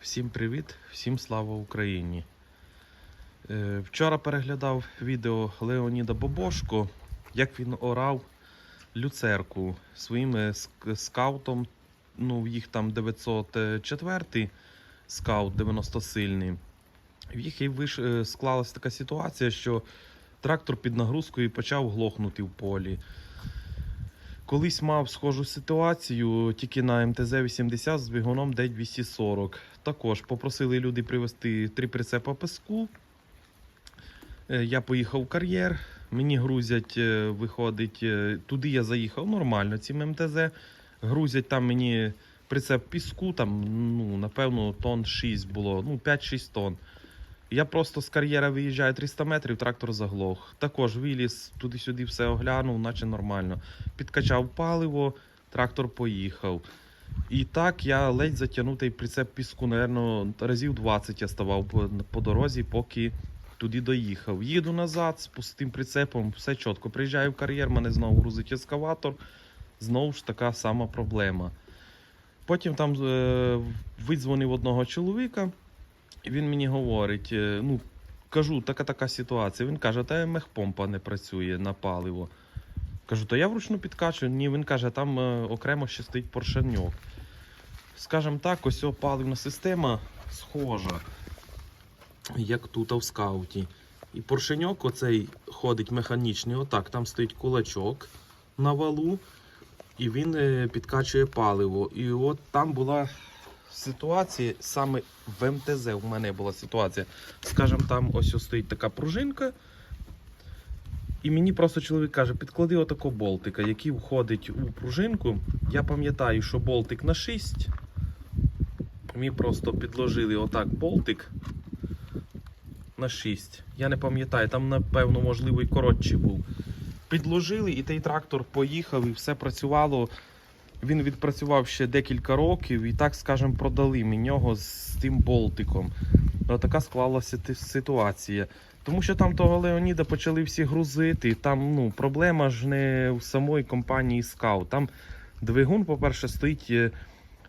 Всім привіт, всім слава Україні. Е, Вчора переглядав відео Леоніда Бобошко, як він орав люцерку своїм е, скаутом. Ну, їх там 904 скаут 90 сильний. В їх і виш... е, склалася така ситуація, що трактор під нагрузкою почав глохнути в полі. Колись мав схожу ситуацію тільки на МТЗ-80 з двигуном D240. Також попросили люди привезти три прицепа песку. Е, Я поїхав в кар'єр, мені грузять, е, виходить, е, туди я заїхав нормально цим МТЗ. Грузять там мені прицеп піску, там, ну, напевно, тонн 6 було, ну, 5-6 тонн. Я просто з кар'єра виїжджаю 300 метрів, трактор заглох. Також виліз, туди-сюди все оглянув, наче нормально. Підкачав паливо, трактор поїхав. І так я ледь затягнув той прицеп піску, напевно, разів 20 я ставав по, по дорозі, поки туди доїхав. Їду назад з пустим прицепом, все чітко. Приїжджаю в кар'єр, мене знову грузить ескаватор. Знову ж така сама проблема. Потім там е, видзвонив одного чоловіка, він мені говорить: е, ну, кажу, така така ситуація. Він каже, та мехпомпа не працює на паливо. Кажу, то я вручну підкачую. Ні, він каже, там е, окремо ще стоїть поршеньок. Скажем так, ось паливна система схожа, як тут а в скауті. І поршеньок оцей ходить механічний, отак, там стоїть кулачок на валу, і він е, підкачує паливо. І от там була ситуація, саме в МТЗ у мене була ситуація. Скажем, там ось ось стоїть така пружинка. І мені просто чоловік каже, підклади отако болтика, який входить у пружинку. Я пам'ятаю, що болтик на 6. Мені просто підложили отак болтик на 6. Я не пам'ятаю, там, напевно, можливо, і коротший був. Підложили, і той трактор поїхав, і все працювало. Він відпрацював ще декілька років, і так, скажемо, продали мені нього з тим болтиком. Отака склалася ситуація. Тому що там того Леоніда почали всі грузити. Там ну, проблема ж не в самої компанії Scout. Там двигун, по-перше, стоїть е,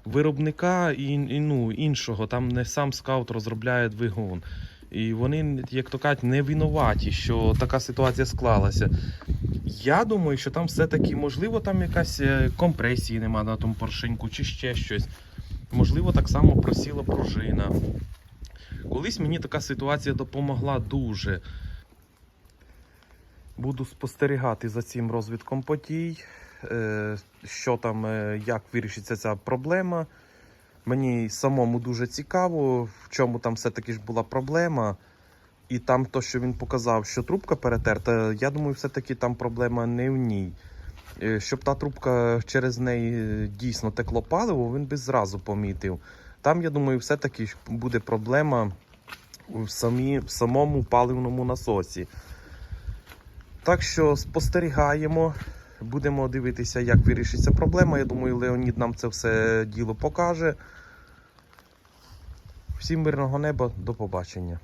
виробника і, і ну, іншого. Там не сам скаут розробляє двигун. І вони, як то кажуть, не винуваті, що така ситуація склалася. Я думаю, що там все-таки, можливо, там якась е, компресії нема на тому поршеньку чи ще щось. Можливо, так само просіла пружина. Колись мені така ситуація допомогла дуже. Буду спостерігати за цим розвитком подій, е, що там, е, як вирішиться ця проблема. Мені самому дуже цікаво, в чому там все-таки ж була проблема. І там то, що він показав, що трубка перетерта, я думаю, все-таки там проблема не в ній. Е, Щоб та трубка через неї е, дійсно текло паливо, він би зразу помітив. Там, я думаю, все-таки буде проблема в, самі, в самому паливному насосі. Так що спостерігаємо, будемо дивитися, як вирішиться проблема. Я думаю, Леонід нам це все діло покаже. Всім мирного неба, до побачення.